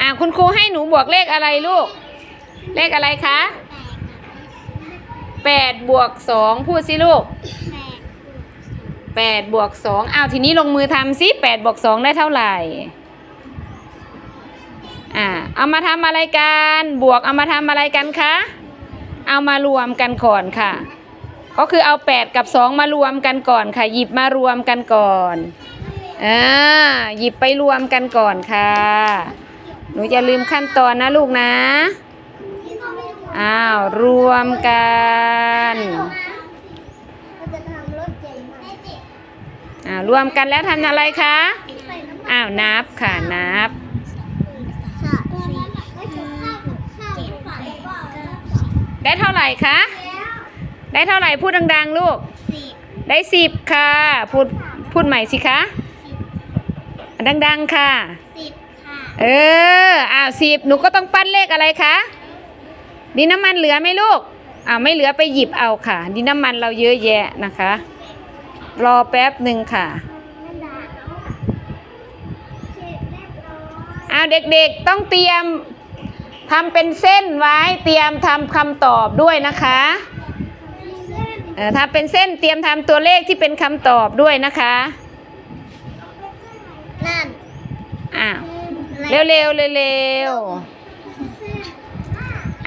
อ่าคุณครูให้หนูบวกเลขอะไรลูก เลขอะไรคะแปดบวกสองพูดสิลูกแปดบวกสองอ้าวทีนี้ลงมือทำสิแปดบวกสองได้เท่าไหร่อ่าเอามาทำอะไรกัน บวกเอามาทำอะไรกันคะ เอามารวมกันก่อนค่ะ ก็คือเอา8กับ2มารวมกันก่อนค่ะ หยิบมารวมกันก่อน อ่าหยิบไปรวมกันก่อนค่ะ หนูอย่าลืมขั้นตอนนะลูกนะ อ้าว รวมกันอ่ารวมกันแล้วทำอะไรคะ อ้าว นับค่ะ นับได้เท่าไหร่คะ ได้เท่าไหร่พูดดัง ๆ ลูก ได้สิบค่ะ พูดพูดใหม่สิคะ ดังๆค่ะ เออ อ้าวสิบหนูก็ต้องปั้นเลขอะไรคะ ดินน้ำมันเหลือไหมลูก อ้าวไม่เหลือไปหยิบเอาค่ะ ดินน้ำมันเราเยอะแยะนะคะ รอแป๊บหนึ่งค่ะ อ้าวเด็กๆต้องเตรียมทำเป็นเส้นไว้เตรียมทำคำตอบด้วยนะคะเออถ้าเป็นเส้นเตรียมทำตัวเลขที่เป็นคำตอบด้วยนะคะ นั่น อ้าว เร็วๆเร็วๆ